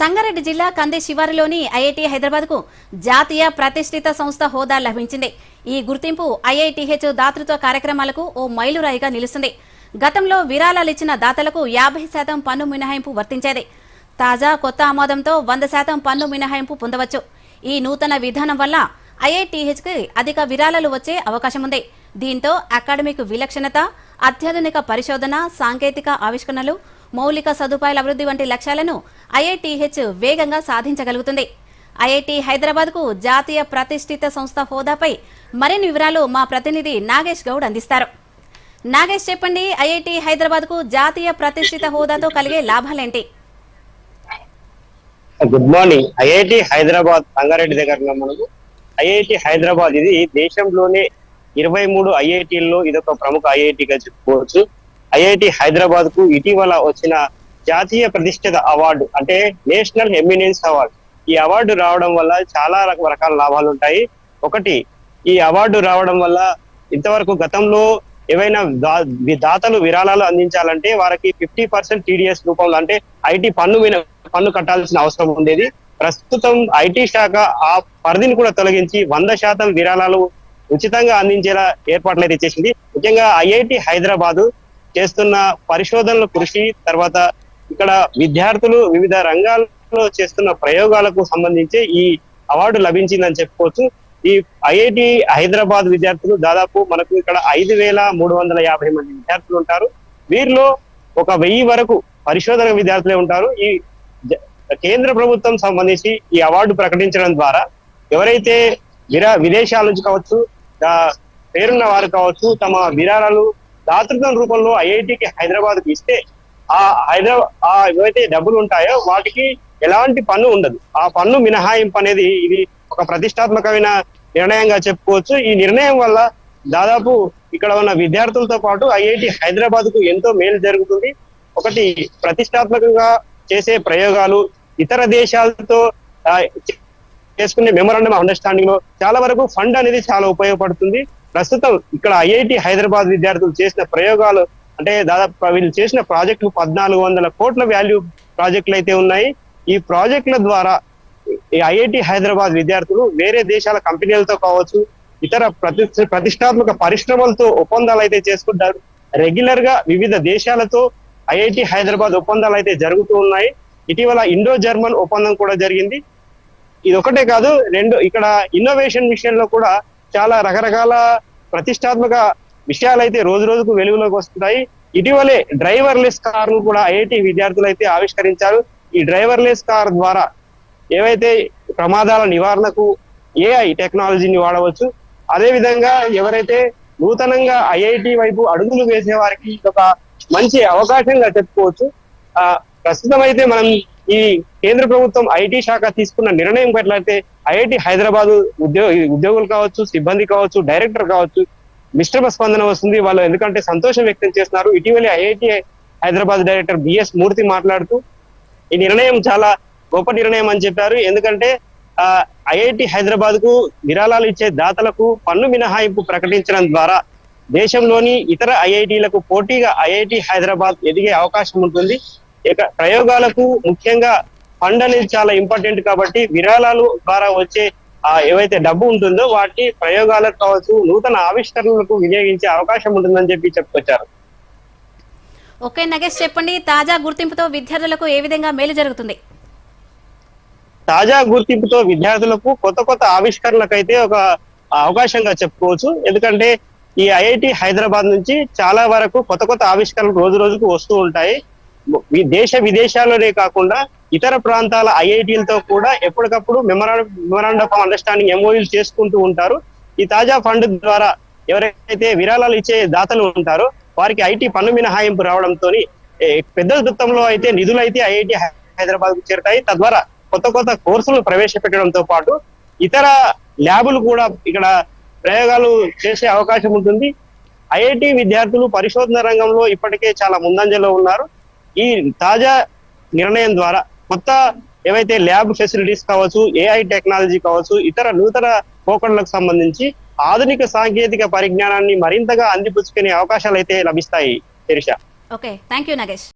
సంగారెడ్డి జిల్లా కంది శివారులోని ఐఐటి హైదరాబాద్కు జాతీయ ప్రతిష్ఠిత సంస్థ హోదా లభించింది. ఈ గుర్తింపు ఐఐటిహెచ్ దాతృత్వ కార్యక్రమాలకు ఓ మైలురాయిగా నిలుస్తుంది. గతంలో విరాళాలిచ్చిన దాతలకు యాభై శాతం పన్ను మినహాయింపు వర్తించేది. తాజా కొత్త ఆమోదంతో వంద శాతం పన్ను మినహాయింపు పొందవచ్చు. ఈ నూతన విధానం వల్ల ఐఐటిహెచ్కి అధిక విరాళాలు వచ్చే అవకాశం ఉంది దీంతో అకాడమిక్ విలక్షణత అత్యాధునిక పరిశోధన సాంకేతిక ఆవిష్కరణలు మౌలిక సదుపాయాల అభివృద్ధి వంటి లక్ష్యాలను ఐఐటీహెచ్ వేగంగా సాధించగలుగుతుంది. ఐఐటి హైదరాబాద్కు జాతీయ ప్రతిష్ఠిత సంస్థ హోదాపై మరిన్ని వివరాలు మా ప్రతినిధి నాగేష్ గౌడ్ అందిస్తారు. నాగేష్ చెప్పండి ఐఐటి హైదరాబాద్కు జాతీయ ప్రతిష్ఠిత హోదాతో కలిగే లాభాలేంటి? Good morning. IIT Hyderabad Rangareddy దగ్గర మనకు ఐఐటి హైదరాబాద్ ఇది దేశంలోనే ఇరవై మూడు ఐఐటీల్లో ఇది ఒక ప్రముఖ ఐఐటిగా చెప్పుకోవచ్చు ఐఐటి హైదరాబాద్కు ఇటీవల వచ్చిన జాతీయ ప్రతిష్ఠిత అవార్డు అంటే నేషనల్ ఎమినెన్స్ అవార్డు. ఈ అవార్డు రావడం వల్ల చాలా రకరకాల లాభాలు ఉంటాయి. ఒకటి ఈ అవార్డు రావడం వల్ల ఇంతవరకు గతంలో ఏవైనా దాతలు విరాళాలు అందించాలంటే వారికి ఫిఫ్టీ పర్సెంట్ టీడీఎస్ రూపంలో అంటే ఐటీ పన్ను మీద పన్ను కట్టాల్సిన అవసరం ఉండేది. ప్రస్తుతం ఐటీ శాఖ ఆ పరిధిని కూడా తొలగించి వంద శాతం విరాళాలు ఉచితంగా అందించేలా ఏర్పాట్లు అయితే చేసింది. ముఖ్యంగా ఐఐటి హైదరాబాద్ చేస్తున్న పరిశోధనల కృషి తర్వాత ఇక్కడ విద్యార్థులు వివిధ రంగాల్లో చేస్తున్న ప్రయోగాలకు సంబంధించి ఈ అవార్డు లభించిందని చెప్పుకోవచ్చు. ఈ ఐఐటి హైదరాబాద్ విద్యార్థులు దాదాపు మనకు ఇక్కడ ఐదు వేల మూడు వందల యాభై మంది విద్యార్థులు ఉంటారు. వీరిలో ఒక వెయ్యి వరకు పరిశోధన విద్యార్థులే ఉంటారు. ఈ కేంద్ర ప్రభుత్వం సంబంధించి ఈ అవార్డు ప్రకటించడం ద్వారా ఎవరైతే విరా విదేశాల నుంచి కావచ్చు పేరున్న వారు కావచ్చు తమ విరాళాలు దాతృత్వం రూపంలో ఐఐటికి హైదరాబాద్కి ఇస్తే ఆ హైదరాబాద్ ఆ ఏవైతే డబ్బులు ఉంటాయో వాటికి ఎలాంటి పన్ను ఉండదు. ఆ పన్ను మినహాయింపు అనేది ఇది ఒక ప్రతిష్టాత్మకమైన నిర్ణయంగా చెప్పుకోవచ్చు. ఈ నిర్ణయం వల్ల దాదాపు ఇక్కడ ఉన్న విద్యార్థులతో పాటు ఐఐటి హైదరాబాద్కు ఎంతో మేలు జరుగుతుంది. ఒకటి ప్రతిష్టాత్మకంగా చేసే ప్రయోగాలు ఇతర దేశాలతో చేసుకునే మెమోరాండం అండర్స్టాండింగ్లో చాలా వరకు ఫండ్ అనేది చాలా ఉపయోగపడుతుంది. ప్రస్తుతం ఇక్కడ ఐఐటి హైదరాబాద్ విద్యార్థులు చేసిన ప్రయోగాలు అంటే దాదాపు వీళ్ళు చేసిన ప్రాజెక్టులు పద్నాలుగు వందల కోట్ల వాల్యూ ప్రాజెక్టులు అయితే ఉన్నాయి. ఈ ప్రాజెక్టుల ద్వారా ఈ ఐఐటి హైదరాబాద్ విద్యార్థులు వేరే దేశాల కంపెనీలతో కావచ్చు ఇతర ప్రతి ప్రతిష్టాత్మక పరిశ్రమలతో ఒప్పందాలు అయితే చేసుకుంటారు. రెగ్యులర్గా వివిధ దేశాలతో ఐఐటి హైదరాబాద్ ఒప్పందాలు అయితే జరుగుతూ ఉన్నాయి. ఇటీవల ఇండో జర్మన్ ఒప్పందం కూడా జరిగింది. ఇది ఒకటే కాదు రెండు ఇక్కడ ఇన్నోవేషన్ మిషన్లో కూడా చాలా రకరకాల ప్రతిష్టాత్మక విషయాలు అయితే రోజు రోజుకు వెలుగులోకి వస్తున్నాయి. ఇటీవలే డ్రైవర్లెస్ కార్ను కూడా ఐఐటి విద్యార్థులు అయితే ఆవిష్కరించారు. ఈ డ్రైవర్లెస్ కార్ ద్వారా ఏవైతే ప్రమాదాల నివారణకు ఏఐ టెక్నాలజీని వాడవచ్చు అదే విధంగా ఎవరైతే నూతనంగా ఐఐటి వైపు అడుగులు వేసే వారికి ఒక మంచి అవకాశంగా చెప్పుకోవచ్చు. ఆ ప్రస్తుతం అయితే మనం ఈ కేంద్ర ప్రభుత్వం ఐటీ శాఖ తీసుకున్న నిర్ణయం పట్లయితే ఐఐటి హైదరాబాద్ ఉద్యోగ ఉద్యోగులు కావచ్చు సిబ్బంది కావచ్చు డైరెక్టర్ కావచ్చు మిశ్రమ స్పందన వస్తుంది. వాళ్ళు ఎందుకంటే సంతోషం వ్యక్తం చేస్తున్నారు. ఇటీవలే IIT Hyderabad director B S Murthy మాట్లాడుతూ ఈ నిర్ణయం చాలా గొప్ప నిర్ణయం అని చెప్పారు. ఎందుకంటే ఆ ఐఐటి హైదరాబాద్కు విరాళాలు ఇచ్చే దాతలకు పన్ను మినహాయింపు ప్రకటించడం ద్వారా దేశంలోని ఇతర ఐఐటీలకు పోటీగా ఐఐటి హైదరాబాద్ ఎదిగే అవకాశం ఉంటుంది. ఇక ప్రయోగాలకు ముఖ్యంగా ఫండ్ అనేది చాలా ఇంపార్టెంట్ కాబట్టి విరాళాలు ద్వారా వచ్చే ఆ ఏవైతే డబ్బు ఉంటుందో వాటి ప్రయోగాలకు కావచ్చు నూతన ఆవిష్కరణలకు వినియోగించే అవకాశం ఉంటుందని చెప్పి చెప్పుకొచ్చారు. ఓకే నగేష్ చెప్పండి తాజా గుర్తింపుతో విద్యార్థులకు ఏ విధంగా మేలు జరుగుతుంది? తాజా గుర్తింపుతో విద్యార్థులకు కొత్త కొత్త ఆవిష్కరణలకైతే ఒక అవకాశంగా చెప్పుకోవచ్చు. ఎందుకంటే ఈ ఐఐటి హైదరాబాద్ నుంచి చాలా వరకు కొత్త కొత్త ఆవిష్కరణలు రోజు రోజుకు వస్తూ ఉంటాయి. దేశ విదేశాల్లోనే కాకుండా ఇతర ప్రాంతాల ఐఐటీలతో కూడా ఎప్పటికప్పుడు మెమరాండ్ ఆఫ్ అండర్స్టాండింగ్ ఎంఓయూలు చేసుకుంటూ ఉంటారు. ఈ తాజా ఫండ్ ద్వారా ఎవరైతే విరాళాలు ఇచ్చే దాతలు ఉంటారో వారికి ఐటీ పన్ను మినహాయింపు రావడంతో పెద్ద మొత్తంలో అయితే నిధులు అయితే ఐఐటి హైదరాబాద్కు చేరుతాయి. తద్వారా కొత్త కొత్త కోర్సులు ప్రవేశపెట్టడంతో పాటు ఇతర ల్యాబులు కూడా ఇక్కడ ప్రయోగాలు చేసే అవకాశం ఉంటుంది. ఐఐటి విద్యార్థులు పరిశోధన రంగంలో ఇప్పటికే చాలా ముందంజలో ఉన్నారు. ఈ తాజా నిర్ణయం ద్వారా కొత్త ఏవైతే ల్యాబ్ ఫెసిలిటీస్ కావచ్చు ఏఐ టెక్నాలజీ కావచ్చు ఇతర నూతన పోకడలకు సంబంధించి ఆధునిక సాంకేతిక పరిజ్ఞానాన్ని మరింతగా అందిపుచ్చుకునే అవకాశాలు అయితే లభిస్తాయి Sirisha. Okay thank you Nagesh